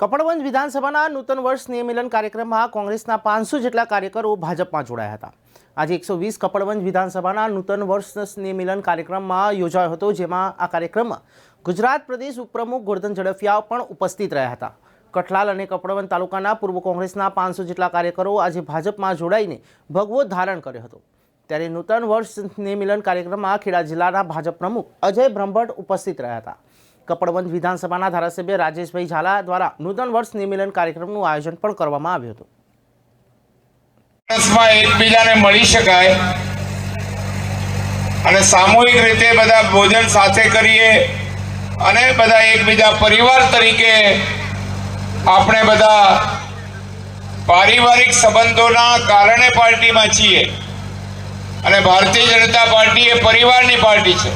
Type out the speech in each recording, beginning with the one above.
કપડવંજ વિધાનસભાના નૂતન વર્ષ નિયમિલન કાર્યક્રમમાં કોંગ્રેસના પાંચસો જેટલા કાર્યકરો ભાજપમાં જોડાયા હતા. આજે એકસો વીસ કપડવંજ વિધાનસભાના નૂતન વર્ષ સ્નેહમિલન કાર્યક્રમમાં યોજાયો હતો, જેમાં આ કાર્યક્રમમાં ગુજરાત પ્રદેશ ઉપપ્રમુખ ગોરધન ઝડફિયા પણ ઉપસ્થિત રહ્યા હતા. કઠલાલ અને કપડવંજ તાલુકાના પૂર્વ કોંગ્રેસના પાંચસો જેટલા કાર્યકરો આજે ભાજપમાં જોડાઈને ભગવો ધારણ કર્યો હતો. ત્યારે નૂતન વર્ષ સ્નેહમિલન કાર્યક્રમમાં ખેડા જિલ્લાના ભાજપ પ્રમુખ અજય બ્રહ્મભટ્ટ ઉપસ્થિત રહ્યા હતા. કપડવંજ વિધાનસભાના ધારાસભ્ય રાજેશભાઈ ઝાલા દ્વારા નૂતન વર્ષ નિમિલન કાર્યક્રમનું આયોજન પણ કરવામાં આવ્યું હતું. એકબીજાને મળી શકાય અને સામૂહિક રીતે બધા ભોજન સાથે કરીએ અને બધા એકબીજા પરિવાર તરીકે આપણે બધા પારિવારિક સંબંધોના કારણે પાર્ટીમાં છીએ અને ભારતીય જનતા પાર્ટી એ પરિવારની પાર્ટી છે.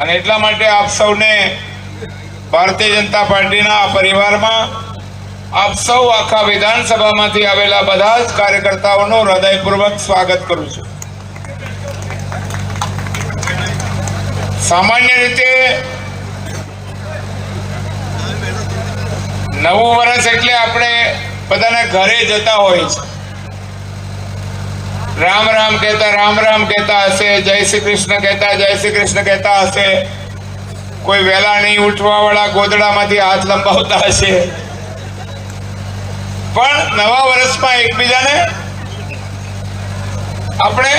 અને એટલા માટે આપ સૌને ભારતીય જનતા પાર્ટીના આ પરિવારમાં આપ સૌ આખા વિધાનસભામાંથી આવેલા બધા જ કાર્યકર્તાઓનું હૃદયપૂર્વક સ્વાગત કરું છું. સામાન્ય રીતે નવું વર્ષ એટલે આપણે બધાના ઘરે જતા હોય છે. રામ રામ કહેતા, રામ રામ કહેતા હશે, જય શ્રી કૃષ્ણ કહેતા, જય શ્રી કૃષ્ણ કહેતા હશે. કોઈ વેલા નહીં ઉઠવા વાળા ગોદડામાંથી હાથ લંબાવતા હશે. પણ નવા વર્ષમાં એકબીજાને આપણે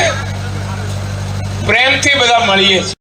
પ્રેમથી બધા મળીએ છીએ.